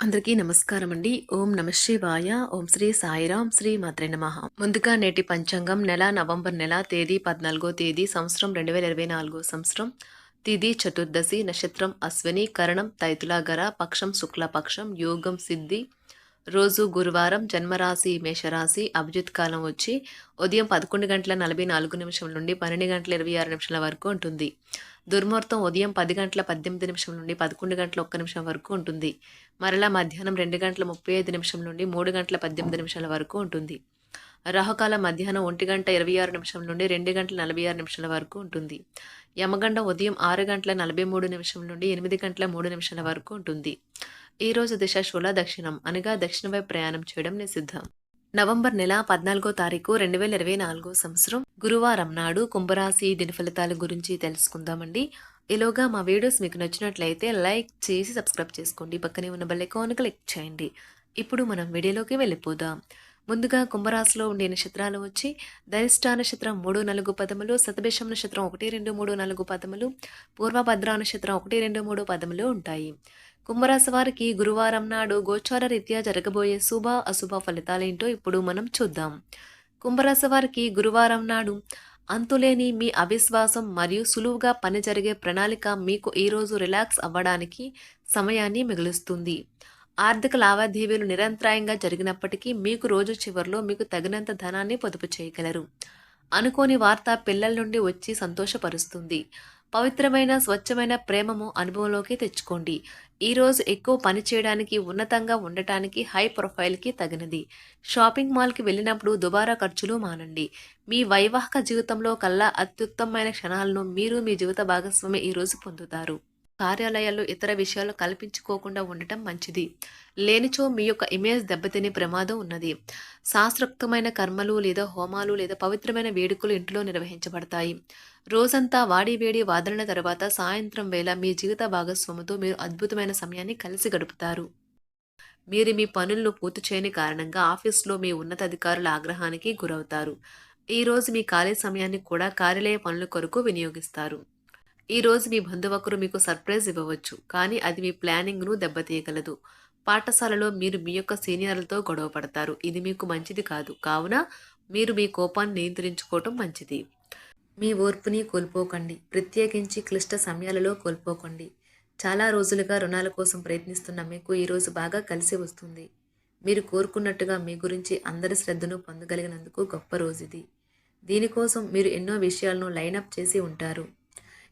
అందరికీ నమస్కారం అండి ఓం నమ శివాయ. ఓం శ్రీ సాయిరాం. శ్రీ మాత్రే నమ. ముందుగా నేటి పంచాంగం నెల నవంబర్ నెల తేదీ పద్నాలుగో తేదీ సంవత్సరం రెండు వేల ఇరవై నాలుగో సంవత్సరం. తిథి చతుర్దశి నక్షత్రం అశ్విని కరణం తైతులాగర పక్షం శుక్లపక్షం యోగం సిద్ధి రోజు గురువారం జన్మరాశి మేషరాశి అభిజిత్ కాలం వచ్చి ఉదయం పదకొండు గంటల నలభై నాలుగు నిమిషం నుండి పన్నెండు గంటల ఇరవై ఆరు నిమిషాల వరకు ఉంటుంది. దుర్ముహూర్తం ఉదయం పది గంటల పద్దెనిమిది నిమిషం నుండి పదకొండు గంటల ఒక్క నిమిషం వరకు ఉంటుంది. మరలా మధ్యాహ్నం రెండు గంటల ముప్పై ఐదు నిమిషం నుండి మూడు గంటల పద్దెనిమిది నిమిషాల వరకు ఉంటుంది. రాహుకాలం మధ్యాహ్నం ఒంటి గంట ఇరవై ఆరు నిమిషం నుండి రెండు గంటల నలభై ఆరు నిమిషాల వరకు ఉంటుంది. యమగండం ఉదయం ఆరు గంటల నలభై మూడు నిమిషం నుండి ఎనిమిది గంటల మూడు నిమిషాల వరకు ఉంటుంది. ఈ రోజు దిశ శూల దక్షిణం అనగా దక్షిణ వైపు ప్రయాణం చేయడం నిషిద్ధం. నవంబర్ నెల పద్నాలుగో తారీఖు రెండు వేల ఇరవై నాలుగో సంవత్సరం గురువారం నాడు కుంభరాశి దిన ఫలితాల గురించి తెలుసుకుందామండి. ఈలోగా మా వీడియోస్ మీకు నచ్చినట్లయితే లైక్ చేసి సబ్స్క్రైబ్ చేసుకోండి. పక్కనే ఉన్న బెల్ ఐకాన్ క్లిక్ చేయండి. ఇప్పుడు మనం వీడియోలోకి వెళ్ళిపోదాం. ముందుగా కుంభరాశిలో ఉండే నక్షత్రాలు వచ్చి ధరిష్ట నక్షత్రం మూడు నాలుగు పదములు సతభిషం నక్షత్రం ఒకటి రెండు మూడు నాలుగు పదములు పూర్వభద్ర నక్షత్రం ఒకటి రెండు మూడు పదములు ఉంటాయి. కుంభరాశి వారికి గురువారం నాడు గోచార రీత్యా జరగబోయే శుభ అశుభ ఫలితాలేంటో ఇప్పుడు మనం చూద్దాం. కుంభరాశి వారికి గురువారం నాడు అంతులేని మీ అవిశ్వాసం మరియు సులువుగా పని జరిగే ప్రణాళిక మీకు ఈరోజు రిలాక్స్ అవ్వడానికి సమయాన్ని మిగులుస్తుంది. ఆర్థిక లావాదేవీలు నిరంతరాయంగా జరిగినప్పటికీ మీకు రోజు చివరిలో మీకు తగినంత ధనాన్ని పొదుపు చేయగలరు. అనుకోని వార్త పిల్లల నుండి వచ్చి సంతోషపరుస్తుంది. పవిత్రమైన స్వచ్ఛమైన ప్రేమము అనుభవంలోకి తెచ్చుకోండి. ఈరోజు ఎక్కువ పని చేయడానికి ఉన్నతంగా ఉండటానికి హై ప్రొఫైల్కి తగినది. షాపింగ్ మాల్కి వెళ్ళినప్పుడు దుబారా ఖర్చులు మానండి. మీ వైవాహిక జీవితంలో కల్లా అత్యుత్తమమైన క్షణాలను మీరు మీ జీవిత భాగస్వామి ఈరోజు పొందుతారు. కార్యాలయాల్లో ఇతర విషయాలు కల్పించుకోకుండా ఉండటం మంచిది. లేనిచో మీ యొక్క ఇమేజ్ దెబ్బతినే ప్రమాదం ఉన్నది. శాస్త్రోక్తమైన కర్మలు లేదా హోమాలు లేదా పవిత్రమైన వేడుకలు ఇంట్లో నిర్వహించబడతాయి. రోజంతా వాడి వేడి వాదనల తర్వాత సాయంత్రం వేళ మీ జీవిత భాగస్వామితో మీరు అద్భుతమైన సమయాన్ని కలిసి గడుపుతారు. మీరు మీ పనులను పూర్తి చేయని కారణంగా ఆఫీస్లో మీ ఉన్నతాధికారుల ఆగ్రహానికి గురవుతారు. ఈరోజు మీ ఖాళీ సమయాన్ని కూడా కార్యాలయ పనుల కొరకు వినియోగిస్తారు. ఈ రోజు మీ బంధువకురు మీకు సర్ప్రైజ్ ఇవ్వవచ్చు కానీ అది మీ ప్లానింగ్ను దెబ్బతీయగలదు. పాఠశాలలో మీరు మీ యొక్క సీనియర్లతో గొడవ పడతారు. ఇది మీకు మంచిది కాదు. కావున మీరు మీ కోపాన్ని నియంత్రించుకోవటం మంచిది. మీ ఓర్పుని కోల్పోకండి. ప్రత్యేకించి క్లిష్ట సమయాలలో కోల్పోకండి. చాలా రోజులుగా రుణాల కోసం ప్రయత్నిస్తున్న మీకు ఈరోజు బాగా కలిసి వస్తుంది. మీరు కోరుకున్నట్టుగా మీ గురించి అందరి శ్రద్ధను పొందగలిగినందుకు గొప్ప రోజు ఇది. దీనికోసం మీరు ఎన్నో విషయాలను లైనప్ చేసి ఉంటారు.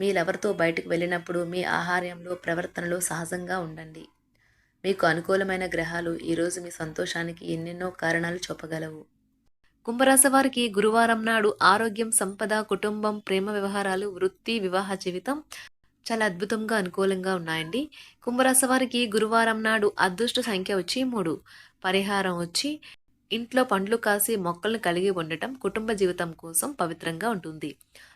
మీ లవర్తో బయటకు వెళ్ళినప్పుడు మీ ఆహార్యంలో ప్రవర్తనలో సహజంగా ఉండండి. మీకు అనుకూలమైన గ్రహాలు ఈరోజు మీ సంతోషానికి ఎన్నెన్నో కారణాలు చూపగలవు. కుంభరాశి వారికి గురువారం నాడు ఆరోగ్యం సంపద కుటుంబం ప్రేమ వ్యవహారాలు వృత్తి వివాహ జీవితం చాలా అద్భుతంగా అనుకూలంగా ఉన్నాయండి. కుంభరాశి వారికి గురువారం నాడు అదృష్ట సంఖ్య వచ్చి మూడు. పరిహారం వచ్చి ఇంట్లో పండ్లు కాసి మొక్కలను కలిగి ఉండటం కుటుంబ జీవితం కోసం పవిత్రంగా ఉంటుంది.